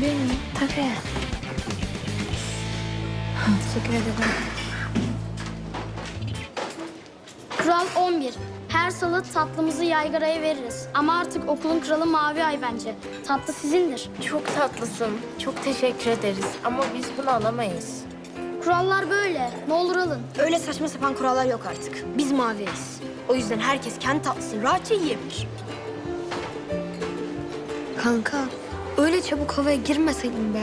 Miyim? Tabii. Teşekkür ederim. Kural 11. Her salı tatlımızı yaygaraya veririz. Ama artık okulun kralı Mavi Ay bence. Tatlı sizindir. Çok tatlısın. Çok teşekkür ederiz. Ama biz bunu alamayız. Kurallar böyle. Ne olur alın. Öyle saçma sapan kurallar yok artık. Biz maviyiz. O yüzden herkes kendi tatlısını rahatça yiyebilir. Kanka öyle çabuk havaya girmeseydin be.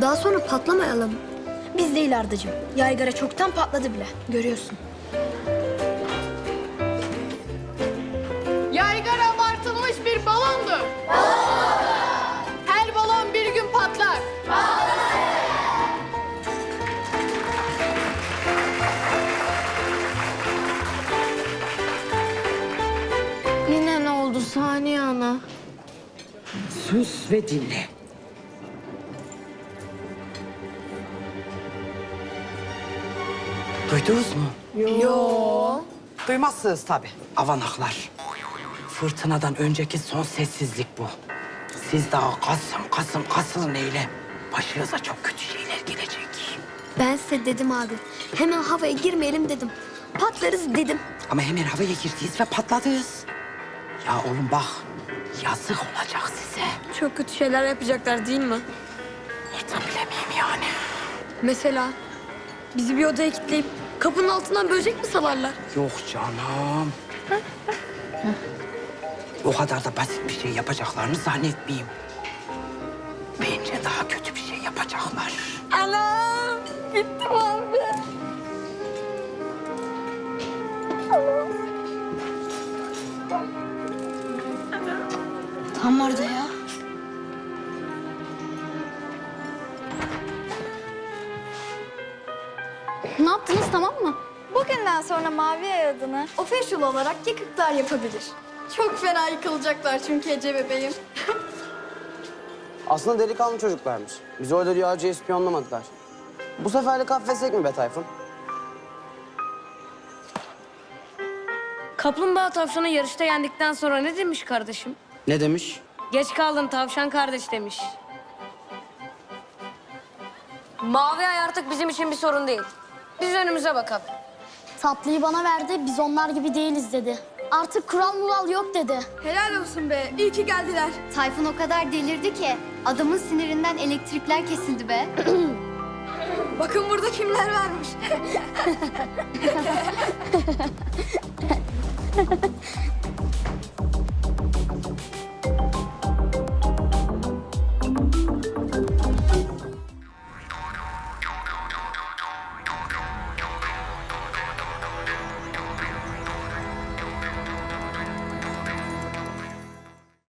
Daha sonra patlamayalım. Biz değil Ardacığım. Yaygara çoktan patladı bile. Görüyorsun. Yaygara abartılmış bir balondur. Her balon bir gün patlar. Yine ne oldu Saniye Ana? Sus ve dinle. Duydunuz mu? Yo. Duymazsınız tabii. Avanaklar. Fırtınadan önceki son sessizlik bu. Siz daha kasın kasın kasın neyle? Başınıza çok kötü şeyler gelecek. Ben size dedim abi. Hemen havaya girmeyelim dedim. Patlarız dedim. Ama hemen havaya girdiyiz ve patladınız. Ya oğlum bak, yazık olacak. Çok kötü şeyler yapacaklar değil mi? Hiç bilemeyeyim yani. Mesela bizi bir odaya kilitleyip kapının altından böcek mi salarlar? Yok canım. o kadar da basit bir şey yapacaklarını zannetmeyeyim. Bence daha kötü bir şey yapacaklar. Anam! Bittim abi. Tam orada ya. Ne yaptınız tamam mı? Bugünden sonra Mavi Ay adını official olarak yıkıklar yapabilir. Çok fena yıkılacaklar çünkü Ece bebeğim. Aslında delikanlı çocuklarmış. Bizi öyle rüyacı ispiyonlamadılar. Bu seferlik affetsek mi be Tayfun? Kaplumbağa tavşanı yarışta yendikten sonra ne demiş kardeşim? Ne demiş? Geç kaldın tavşan kardeş demiş. Mavi ay artık bizim için bir sorun değil. Biz önümüze bakalım. Tatlıyı bana verdi. Biz onlar gibi değiliz dedi. Artık kural mural yok dedi. Helal olsun be. İyi ki geldiler. Tayfun o kadar delirdi ki adamın sinirinden elektrikler kesildi be. Bakın burada kimler varmış.